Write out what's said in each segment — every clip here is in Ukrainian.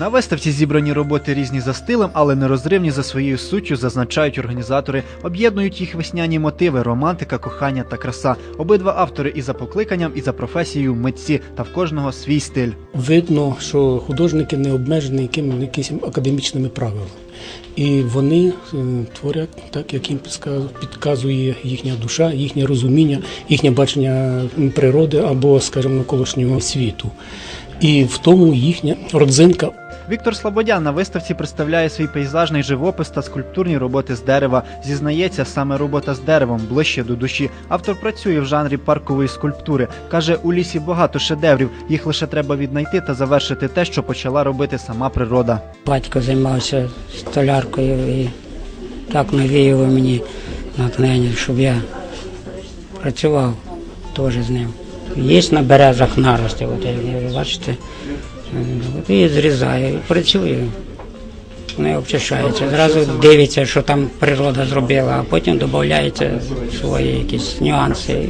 На виставці зібрані роботи різні за стилем, але нерозривні за своєю суттю, зазначають організатори. Об'єднують їх весняні мотиви, романтика, кохання та краса. Обидва автори і за покликанням, і за професією митці, та в кожного свій стиль. Видно, що художники не обмежені якими якимись академічними правилами. І вони е, творять так, як їм підказує їхня душа, їхнє розуміння, їхнє бачення природи або, скажімо, навколишнього світу. І в тому їхня родзинка Віктор Слободян на виставці представляє свій пейзажний живопис та скульптурні роботи з дерева. Зізнається, саме робота з деревом ближче до душі. Автор працює в жанрі паркової скульптури. каже, у лісі багато шедеврів. Їх лише треба віднайти та завершити те, що почала робити сама природа. Батько займався столяркою і так навіював мені натхнення, щоб я працював теж з ним. Є на березах нарости, от, як бачите, і зрізаю, і працюю. Вони обчищаються. Зразу дивиться, що там природа зробила, а потім додаються свої якісь нюанси.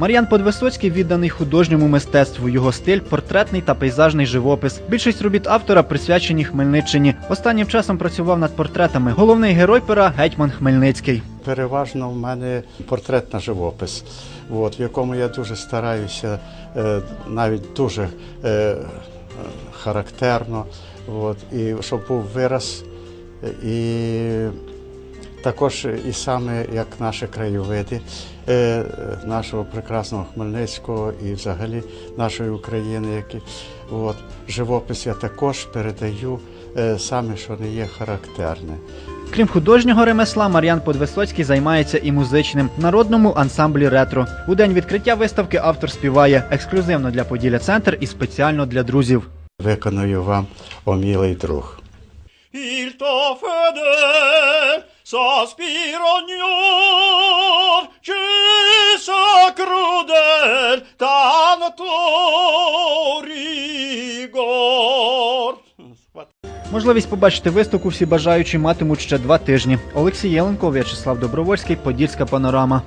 Мар'ян Подвисоцький відданий художньому мистецтву. Його стиль портретний та пейзажний живопис. Більшість робіт автора присвячені Хмельниччині. Останнім часом працював над портретами. Головний герой пера гетьман Хмельницький. Переважно в мене портрет на живопис, от, в якому я дуже стараюся, е, навіть дуже е, характерно, от, і щоб був вираз, і також і саме як наші краєвиди е, нашого прекрасного Хмельницького і взагалі нашої України, які от, живопис я також передаю е, саме, що не є характерне. Крім художнього ремесла, Мар'ян Подвисоцький займається і музичним в народному ансамблі ретро. У день відкриття виставки автор співає ексклюзивно для Поділля Центр і спеціально для друзів. Виконую вам, о мілий друг. Il t'en fede sospiro crudel tanto rigor. Можливість побачити виставку всі бажаючі матимуть ще два тижні. Олексій Єленко, В'ячеслав Добровольський, Подільська панорама.